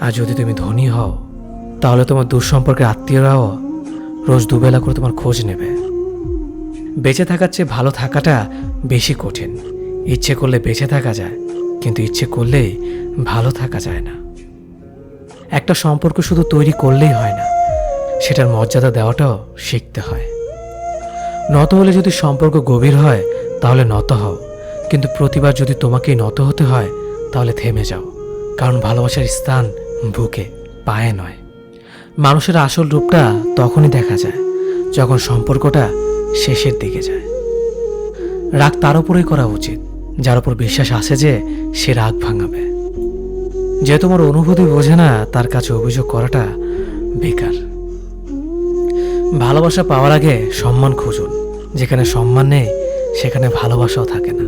আর যদি তুমি ধনী হও, তাহলে তোমার দূর সম্পর্কের আত্মীয়রাও রোজ দুবেলা করে তোমার খোঁজ নেবে। বেঁচে থাকার চেয়ে ভালো থাকাটা বেশি কঠিন। ইচ্ছে করলে বেঁচে থাকা যায়, কিন্তু ইচ্ছে করলেই ভালো থাকা যায় না। একটা সম্পর্ক শুধু তৈরি করলেই হয় না, সেটার মর্যাদা দেওয়াটাও শিখতে হয়। নত হলে যদি সম্পর্ক গভীর হয়, তাহলে নত হও। কিন্তু প্রতিবার যদি তোমাকেই নত হতে হয়, তাহলে থেমে যাও। কারণ ভালোবাসার স্থান বুকে, পায়ে নয়। মানুষের আসল রূপটা তখনই দেখা যায়, যখন সম্পর্কটা শেষের দিকে যায়। রাগ তার উপরেই করা উচিত, যার উপর বিশ্বাস আছে যে সে রাগ ভাঙাবে। যে তোমার অনুভূতি বোঝে না, তার কাছে অভিযোগ করাটা বেকার। ভালোবাসা পাওয়ার আগে সম্মান খুঁজুন, যেখানে সম্মান নেই, সেখানে ভালোবাসাও থাকে না।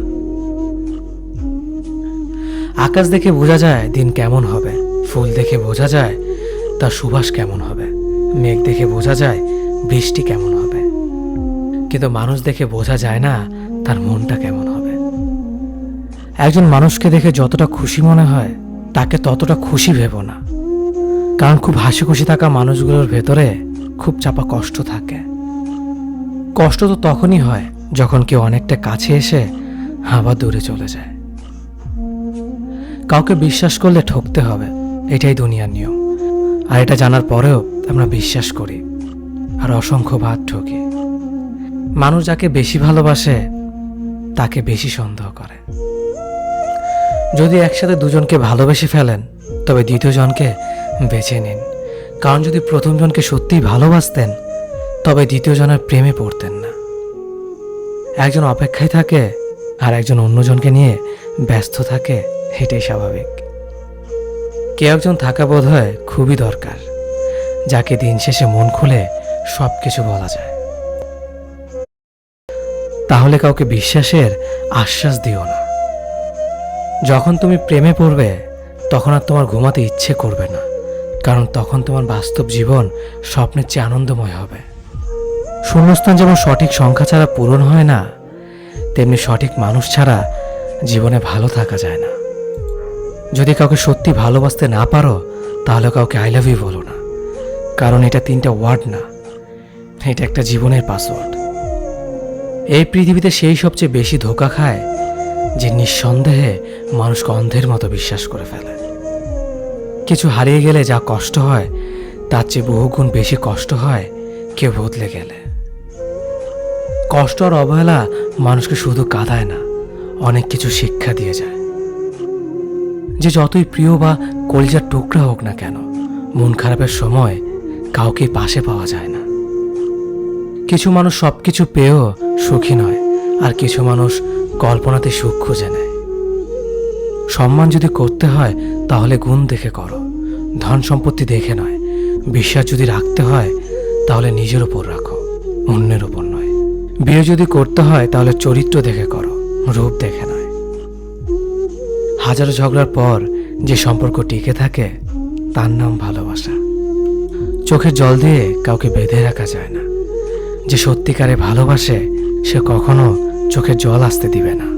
আকাশ দেখে বোঝা যায় দিন কেমন হবে। ফুল দেখে বোঝা যায় তার সুবাস কেমন হবে। মেঘ দেখে বোঝা যায় বৃষ্টি কেমন হবে। কিন্তু মানুষ দেখে বোঝা যায় না তার মনটা কেমন হবে। একজন মানুষকে দেখে যতটা খুশি মনে হয়, তাকে ততটা খুশি ভেবো না। কারণ খুব হাসি খুশি থাকা মানুষগুলোর ভেতরে খুব চাপা কষ্ট থাকে। কষ্ট তো তখনই হয় যখন কেউ অনেকটা কাছে এসে আবার দূরে চলে যায়। কাউকে বিশ্বাস করলে ঠকতে হবে এটাই দুনিয়ার নিয়ম। আর এটা জানার পরেও আমরা বিশ্বাস করি আর অসংখ্য ভাত ঠকি। মানুষ যাকে বেশি ভালোবাসে, তাকে বেশি সন্দেহ করে। যদি একসাথে দুজনকে ভালোবেসে ফেলেন, তবে দ্বিতীয়জনকে বেছে নিন। কারণ যদি প্রথমজনকে সত্যিই ভালোবাসতেন, তবে দ্বিতীয়জনের প্রেমে পড়তেন না। একজন অপেক্ষায় থাকে আর একজন অন্যজনকে নিয়ে ব্যস্ত থাকে, এটাই স্বাভাবিক। কেউ একজন থাকা বোধ হয় খুবই দরকার, যাকে দিন শেষে মন খুলে সব কিছু বলা যায়। তাহলে কাউকে বিশ্বাসের আশ্বাস দিও না। যখন তুমি প্রেমে পড়বে, তখন আর তোমার ঘুমাতে ইচ্ছে করবে না, কারণ তখন তোমার বাস্তব জীবন স্বপ্নের চেয়ে আনন্দময় হবে। শূন্যস্থান যেমন সঠিক সংখ্যা ছাড়া পূরণ হয় না, তেমনি সঠিক মানুষ ছাড়া জীবনে ভালো থাকা যায় না। যদি কাউকে সত্যি ভালোবাসতে না পারো, তাহলে কাউকে আই লাভ ইউ বলো না। কারণ এটা তিনটা ওয়ার্ড না, এটা একটা জীবনের পাসওয়ার্ড। এই পৃথিবীতে সেই সবচেয়ে বেশি ধোকা খায় যে নিঃসন্দেহে মানুষকে অন্ধের মতো বিশ্বাস করে ফেলে। কিছু হারিয়ে গেলে যা কষ্ট হয়, তার চেয়ে বহুগুণ বেশি কষ্ট হয় কেউ বদলে গেলে। কষ্ট আর অবহেলা মানুষকে শুধু কাঁদায় না, অনেক কিছু শিক্ষা দিয়ে যায়। যে যতই প্রিয় বা কলিজার টুকরা হোক না কেন, মন খারাপের সময় কাউকে পাশে পাওয়া যায় না। কিছু মানুষ সব কিছু পেয়েও সুখী নয়, আর কিছু মানুষ কল্পনাতে সুখ খুঁজে নেয়। সম্মান যদি করতে হয়, তাহলে গুণ দেখে করো। ধন সম্পত্তি দেখে নয়, বিশ্বাস যদি রাখতে হয়, তাহলে নিজের ওপর রাখো, অন্যের ওপর নয়। বিয়ে যদি করতে হয়, তাহলে চরিত্র দেখে করো, রূপ দেখে নয় হাজারো ঝগড়ার পর যে সম্পর্ক টিকে থাকে, তার নাম ভালোবাসা। চোখের জল দিয়ে কাউকে বেঁধে রাখা যায় না। যে সত্যিকারে ভালোবাসে, সে কখনো চোখে জল আসতে দিবে না।